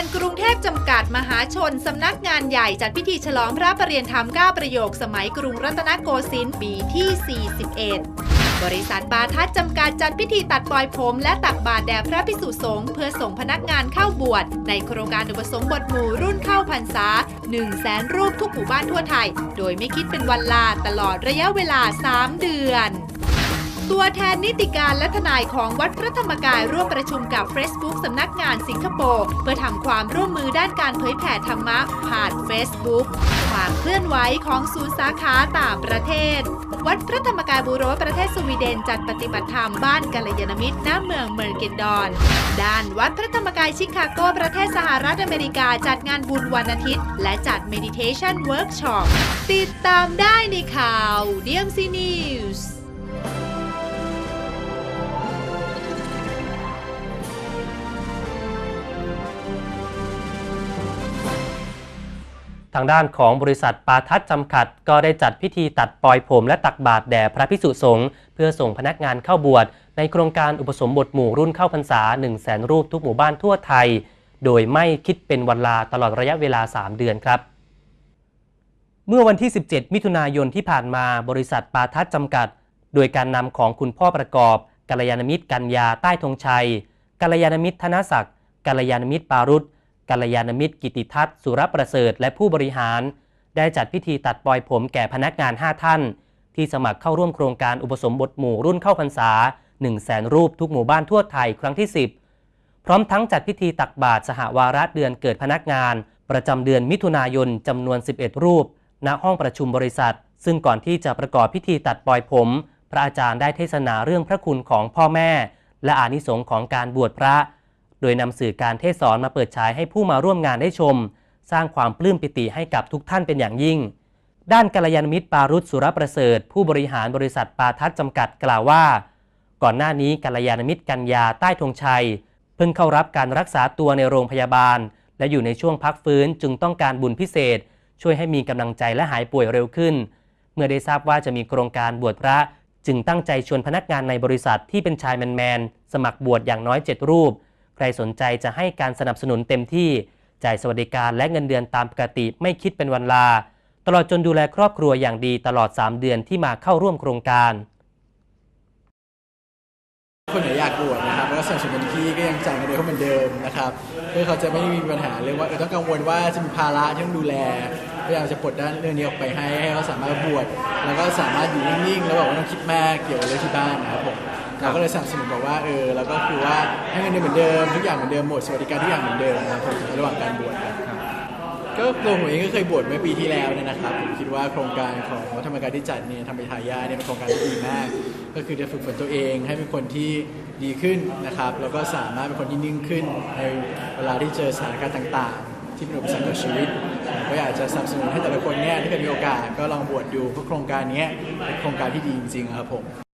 การกรุงเทพจำกัดมหาชน สำนักงานใหญ่จัดพิธีฉลองพระประเรียนธรรม 9 ประโยค สมัยกรุงรัตนโกสินทร์ปีที่ 41 บริษัทบาทัศจำกัดจัดพิธีตัดปลอยผมและตักบาตรแด่พระพิสุสงฆ์เพื่อส่งพนักงานเข้าบวช ในโครงการอุปสมบทหมู่รุ่นเข้าพรรษา 1 0 0 0 0แสนรูปทุกหมู่บ้านทั่วไทย โดยไม่คิดเป็นวันลาตลอดระยะเวลา 3 เดือน ตัวแทนนิติการและทนายของวัดพระธรรมกายร่วมประชุมกับ Facebook สำนักงานสิงคโปร์เพื่อทำความร่วมมือด้านการเผยแผ่ธรรมะผ่าน Facebook ความเคลื่อนไหวของศูนย์สาขาต่างประเทศ วัดพระธรรมกายบูโรประเทศสวีเดนจัดปฏิบัติธรรมบ้านกัลยาณมิตรณเมืองเมอร์เกนดอน ด้านวัดพระธรรมกายชิคาโกประเทศสหรัฐอเมริกาจัดงานบุญวันอาทิตย์ และจัด Meditation Workshop ติดตามได้ในข่าว DMC News ทางด้านของบริษัทปาทัศจำกัด ก็ได้จัดพิธีตัดปลอยผมและตักบาตรแด่พระพิสุสงฆ์เพื่อส่งพนักงานเข้าบวชในโครงการอุปสมบทหมู่รุ่นเข้าพรรษา 1 0 0 0 0แสนรูปทุกหมู่บ้านทั่วไทย โดยไม่คิดเป็นวันลาตลอดระยะเวลา 3 เดือนครับ เมื่อวันที่ 17 มิถุนายนที่ผ่านมาบริษัทปาทัศจำกัด โดยการนำของคุณพ่อประกอบกัลยาณมิตรกัญญาใต้ธงชัยกัลยาณมิตรธนศักดิ์กัลยาณมิตรปารุษ กัลยาณมิตรกิติทัศน์สุรประเสริฐและผู้บริหาร ได้จัดพิธีตัดปลอยผมแก่พนักงาน 5 ท่าน ที่สมัครเข้าร่วมโครงการอุปสมบทหมู่รุ่นเข้าพรรษา 1 0 0 0 0แสนรูปทุกหมู่บ้านทั่วไทยครั้งที่ 10 พร้อมทั้งจัดพิธีตักบาตรสหวาระเดือนเกิดพนักงาน ประจำเดือนมิถุนายนจำนวน 11 รูป ณห้องประชุมบริษัท ซึ่งก่อนที่จะประกอบพิธีตัดปลอยผม พระอาจารย์ได้เทศนาเรื่องพระคุณของพ่อแม่ และอานิสงส์ของการบวชพระ โดยนำสื่อการเทศสอนมาเปิดฉายให้ผู้มาร่วมงานได้ชม สร้างความปลื้มปิติให้กับทุกท่านเป็นอย่างยิ่ง ด้านกัลยาณมิตรปารุษสุรประเสริฐ ผู้บริหารบริษัทปาทัศจำกัดกล่าวว่า ก่อนหน้านี้กัลยาณมิตรกัญญาใต้ธงชัย เพิ่งเข้ารับการรักษาตัวในโรงพยาบาล และอยู่ในช่วงพักฟื้นจึงต้องการบุญพิเศษ ช่วยให้มีกำลังใจและหายป่วยเร็วขึ้น เมื่อได้ทราบว่าจะมีโครงการบวชพระจึงตั้งใจชวนพนักงานในบริษัทที่เป็นชายแมนๆสมัครบวชอย่างน้อย 7 รูป ใครสนใจจะให้การสนับสนุนเต็มที่ จ่ายสวัสดิการและเงินเดือนตามปกติไม่คิดเป็นวันลา ตลอดจนดูแลครอบครัวอย่างดีตลอด 3 เดือนที่มาเข้าร่วมโครงการคนไหนอยากบวชนะครับแล้วก็สนับสนุนที่ก็ยังจ่ายเงินเดือนเหมือนเดิมนะครับเพื่อเขาจะไม่มีปัญหาเรื่องว่าต้องกังวลว่าจะมีภาระที่ต้องดูแล พยายามจะปลดด้านเรื่องนี้ออกไปให้ให้เขาสามารถบวชแล้วก็สามารถอยู่นิ่งๆแล้วบอกว่าต้องคิดมากเกี่ยวกับเรื่องที่บ้านนะครับผมเราก็เลยสนับสนุนบอกว่าเออแล้วก็คือว่าให้เงินเดือนเหมือนเดิมทุกอย่างเหมือนเดิมหมดสวัสดิการทุกอย่างเหมือนเดิมนะครับผมระหว่างการบวชครับก็ตัวผมเองก็เคยบวชเมื่อปีที่แล้วเนี่ยนะครับผมคิดว่าโครงการของวัดธรรมกายที่จัดเนี่ยทำไปทายาเนี่ยเป็นโครงการที่ดีมาก ก็คือจะฝึกฝนตัวเองให้เป็นคนที่ดีขึ้นนะครับแล้วก็สามารถเป็นคนที่นิ่งขึ้นในเวลาที่เจอสถานการณ์ต่างๆ ที่เป็นอุปสรรคต่อชีวิตผมก็อยากจะสนับสนุนให้แต่ละคนเนี่ยถ้าเกิดมีโอกาสก็ลองบวชดูเพราะโครงการเนี้ยเป็นโครงการที่ดีจริงๆครับผม